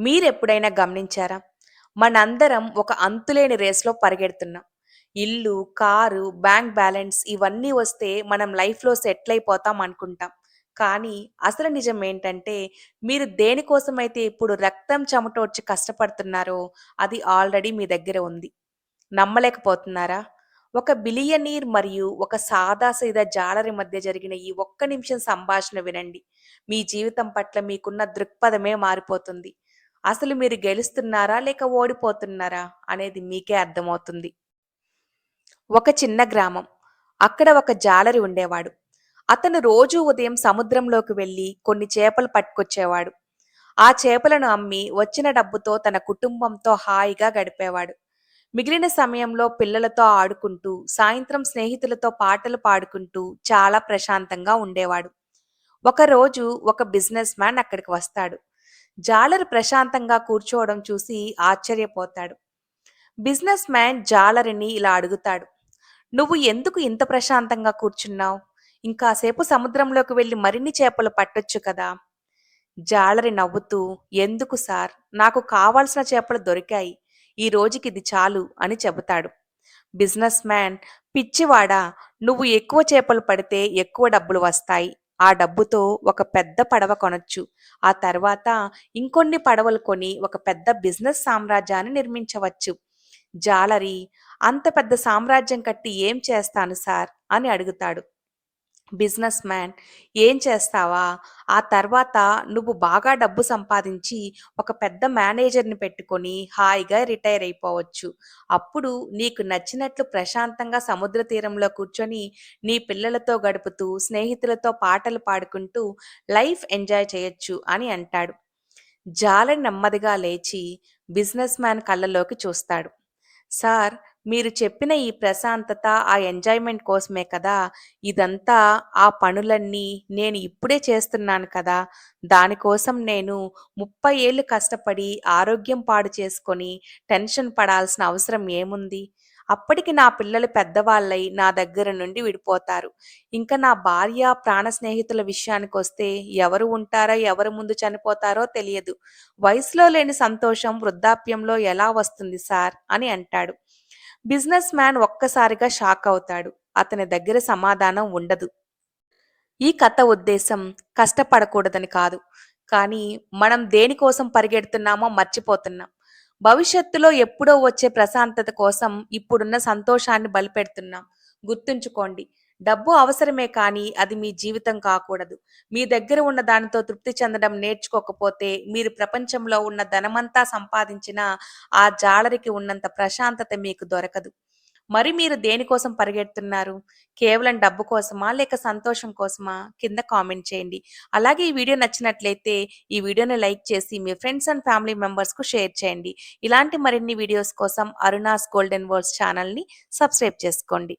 మీరెప్పుడైనా గమనించారా? మనందరం ఒక అంతులేని రేస్‌లో పరిగెడుతున్నాం. ఇల్లు, కారు, బ్యాంక్ బ్యాలెన్స్ ఇవన్నీ వస్తే మనం లైఫ్‌లో సెటిల్ అయిపోతాం అనుకుంటాం. కానీ అసలు నిజం ఏంటంటే మీరు దేనికోసమైతే ఇప్పుడు రక్తం చెమటోడ్చి కష్టపడుతున్నారో అది ఆల్రెడీ మీ దగ్గర ఉంది. నమ్మలేకపోతున్నారా? ఒక బిలియనీర్ మరియు ఒక సాదా సీదా జాలరి మధ్య జరిగిన ఈ ఒక్క నిమిషం సంభాషణ వినండి. మీ జీవితం పట్ల మీకున్న దృక్పథమే మారిపోతుంది. అసలు మీరు గెలుస్తున్నారా? లేక ఓడిపోతున్నారా? అనేది మీకే అర్థమవుతుంది. ఒక చిన్న గ్రామం. అక్కడ ఒక జాలరి ఉండేవాడు. అతను రోజూ ఉదయం సముద్రంలోకి వెళ్ళి కొన్ని చేపలు పట్టుకొచ్చేవాడు. ఆ చేపలను అమ్మి వచ్చిన డబ్బుతో తన కుటుంబంతో హాయిగా గడిపేవాడు. మిగిలిన సమయంలో పిల్లలతో ఆడుకుంటూ, సాయంత్రం స్నేహితులతో పాటలు పాడుకుంటూ చాలా ప్రశాంతంగా ఉండేవాడు. ఒకరోజు ఒక బిజినెస్ మ్యాన్ అక్కడికి వస్తాడు. జాలరి ప్రశాంతంగా కూర్చోవడం చూసి ఆశ్చర్యపోతాడు. బిజినెస్ మ్యాన్ జాలరిని ఇలా అడుగుతాడు. నువ్వు ఎందుకు ఇంత ప్రశాంతంగా కూర్చున్నావు? ఇంకాసేపు సముద్రంలోకి వెళ్ళి మరిన్ని చేపలు పట్టొచ్చు కదా! జాలరి నవ్వుతూ ఎందుకు సార్ నాకు కావాల్సిన చేపలు దొరికాయి. ఈ రోజుకి ఇది చాలు అని చెబుతాడు. బిజినెస్ మ్యాన్ పిచ్చివాడా నువ్వు ఎక్కువ చేపలు పడితే ఎక్కువ డబ్బులు వస్తాయి. ఆ డబ్బుతో ఒక పెద్ద పడవ కొనొచ్చు. ఆ తర్వాత ఇంకొన్ని పడవలు కొని ఒక పెద్ద బిజినెస్ సామ్రాజ్యాన్ని నిర్మించవచ్చు. జాలరి అంత పెద్ద సామ్రాజ్యం కట్టి ఏం చేస్తాను సార్ అని అడుగుతాడు. బిజినెస్ మ్యాన్ ఏం చేస్తావా? ఆ తర్వాత నువ్వు బాగా డబ్బు సంపాదించి ఒక పెద్ద మేనేజర్‌ని పెట్టుకొని హాయిగా రిటైర్ అయిపోవచ్చు. అప్పుడు నీకు నచ్చినట్లు ప్రశాంతంగా సముద్ర తీరంలో కూర్చొని నీ పిల్లలతో గడుపుతూ, స్నేహితులతో పాటలు పాడుకుంటూ లైఫ్ ఎంజాయ్ చేయొచ్చు అని అంటాడు. జాలని నెమ్మదిగా లేచి బిజినెస్ మ్యాన్ కళ్ళలోకి చూస్తాడు. సార్ మీరు చెప్పిన ఈ ప్రశాంతత, ఆ ఎంజాయ్‌మెంట్ కోసమే కదా! ఇదంతా ఆ పనులన్నీ నేను ఇప్పుడే చేస్తున్నాను కదా! దానికోసం నేను ముప్పై ఏళ్ళు కష్టపడి ఆరోగ్యం పాడు చేసుకొని టెన్షన్ పడాల్సిన అవసరం ఏముంది? అప్పటికి నా పిల్లలు పెద్దవాళ్ళై నా దగ్గర నుండి విడిపోతారు. ఇంకా నా భార్య, ప్రాణ స్నేహితుల విషయానికి వస్తే ఎవరు ఉంటారో, ఎవరు ముందు చనిపోతారో తెలియదు. వయసులో లేని సంతోషం వృద్ధాప్యంలో ఎలా వస్తుంది సార్ అని అంటాడు. బిజినెస్ మ్యాన్ ఒక్కసారిగా షాక్ అవుతాడు. అతని దగ్గర సమాధానం ఉండదు. ఈ కథ ఉద్దేశం కష్టపడకూడదని కాదు. కానీ మనం దేనికోసం పరిగెడుతున్నామో మర్చిపోతున్నాం. భవిష్యత్తులో ఎప్పుడో వచ్చే ప్రశాంతత కోసం ఇప్పుడున్న సంతోషాన్ని బలిపెడుతున్నాం. గుర్తుంచుకోండి. డబ్బు అవసరమే కానీ అది మీ జీవితం కాకూడదు. మీ దగ్గర ఉన్న దానితో తృప్తి చెందడం నేర్చుకోకపోతే మీరు ప్రపంచంలో ఉన్న ధనమంతా సంపాదించిన ఆ జాలరికి ఉన్నంత ప్రశాంతత మీకు దొరకదు. మరి మీరు దేనికోసం పరిగెడుతున్నారు? కేవలం డబ్బు కోసమా? లేక సంతోషం కోసమా? కింద కామెంట్ చేయండి. అలాగే ఈ వీడియో నచ్చినట్లయితే ఈ వీడియోని లైక్ చేసి మీ ఫ్రెండ్స్ అండ్ ఫ్యామిలీ మెంబర్స్‌కు షేర్ చేయండి. ఇలాంటి మరిన్ని వీడియోస్ కోసం అరుణాస్ గోల్డెన్ వర్డ్స్ ఛానల్‌ని సబ్స్క్రైబ్ చేసుకోండి.